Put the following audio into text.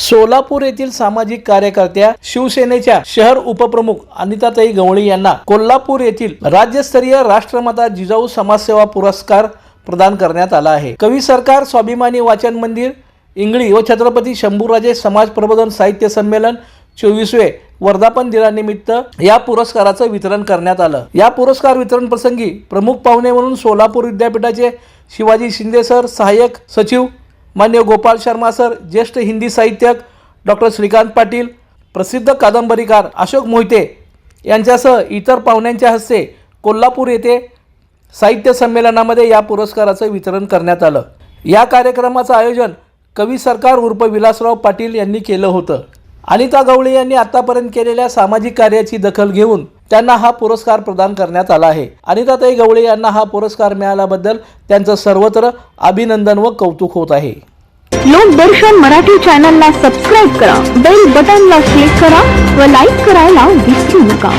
सोलापूर येथील सामाजिक कार्यकर्त्या शिवसेनेच्या शहर उपप्रमुख अनिताताई गवळी यांना कोल्हापूर येथील राज्यस्तरीय राष्ट्रमाता जिजाऊ समाजसेवा पुरस्कार प्रदान करण्यात आला आहे. कवी सरकार स्वाभिमानी वाचन मंदिर इंगळी व छत्रपती शंभूराजे समाज प्रबोधन साहित्य संमेलन चोवीसवे वर्धापन दिनानिमित्त या पुरस्काराचं वितरण करण्यात आलं. या पुरस्कार वितरण प्रसंगी प्रमुख पाहुणे म्हणून सोलापूर विद्यापीठाचे शिवाजी शिंदे सर सहाय्यक सचिव मान्य गोपाल शर्मा सर ज्येष्ठ हिंदी साहित्यक डॉक्टर श्रीकांत पाटील प्रसिद्ध कादंबरीकार अशोक मोहिते यांच्यासह इतर पाहुण्यांच्या हस्ते कोल्हापूर येथे साहित्य संमेलनामध्ये या पुरस्काराचं वितरण करण्यात आलं. या कार्यक्रमाचं आयोजन कवी सरकार उर्फ विलासराव पाटील यांनी केलं होतं. अनिता गवळी यांनी आतापर्यंत केलेल्या सामाजिक कार्याची दखल घेऊन त्यांना हा पुरस्कार प्रदान करण्यात आला आहे. अनिताताई गवळी यांना हा पुरस्कार मिळाल्याबद्दल त्यांचं सर्वत्र अभिनंदन व कौतुक होत आहे. लोकदर्शन मराठी चॅनलला सबस्क्राईब करा बेल बटनला क्लिक करा व लाईक करायला विसरू नका.